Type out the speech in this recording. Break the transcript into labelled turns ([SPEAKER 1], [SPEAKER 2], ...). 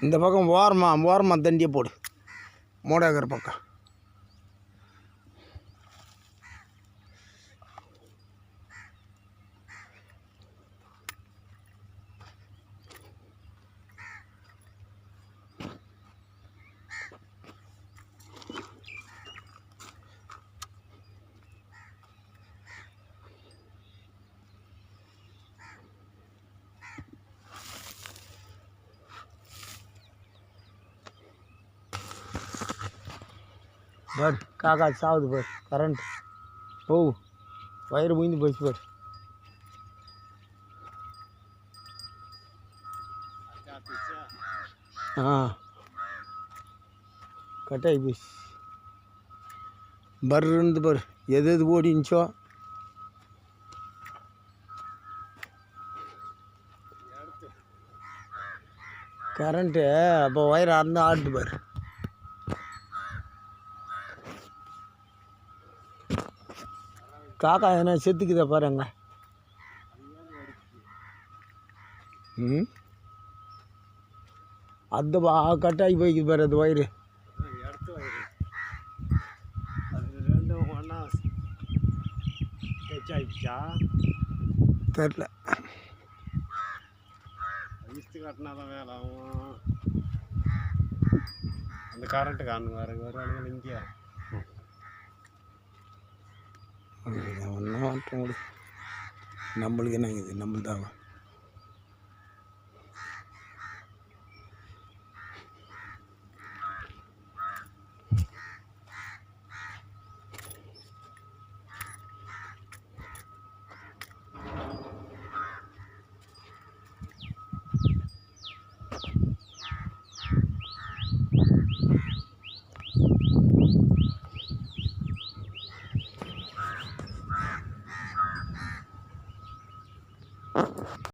[SPEAKER 1] இந்த பக்கம் ஓரமாக ஓரமாக தண்டியை போடு. மூடாக்கிற பக்கம். பார் காக்கா சாவுது பார் கரண்ட் ஓ வயிறு முய்ந்து போச்சு பார். ஆ. கட்டாகி பர் இருந்து பார் எது எது ஓடிச்சோ கரண்ட்டு அப்போ ஒயர் அறந்து ஆடுது பார். காக்கா எதனா செத்துக்குதா பாருங்க. ம்? அது கட்டாகி போய்க்குது பாரு அது வயிறு. தெரில.
[SPEAKER 2] இஸ்து கட்டினா தான் வேலை ஆகும் அந்த கரண்ட்டு காணுங்க வேறு வருவானுங்க இங்கே
[SPEAKER 1] ஒன்றும் மாற்றம் கொடு நம்மளுக்கு என்ன இது நம்மள்தான் 啊。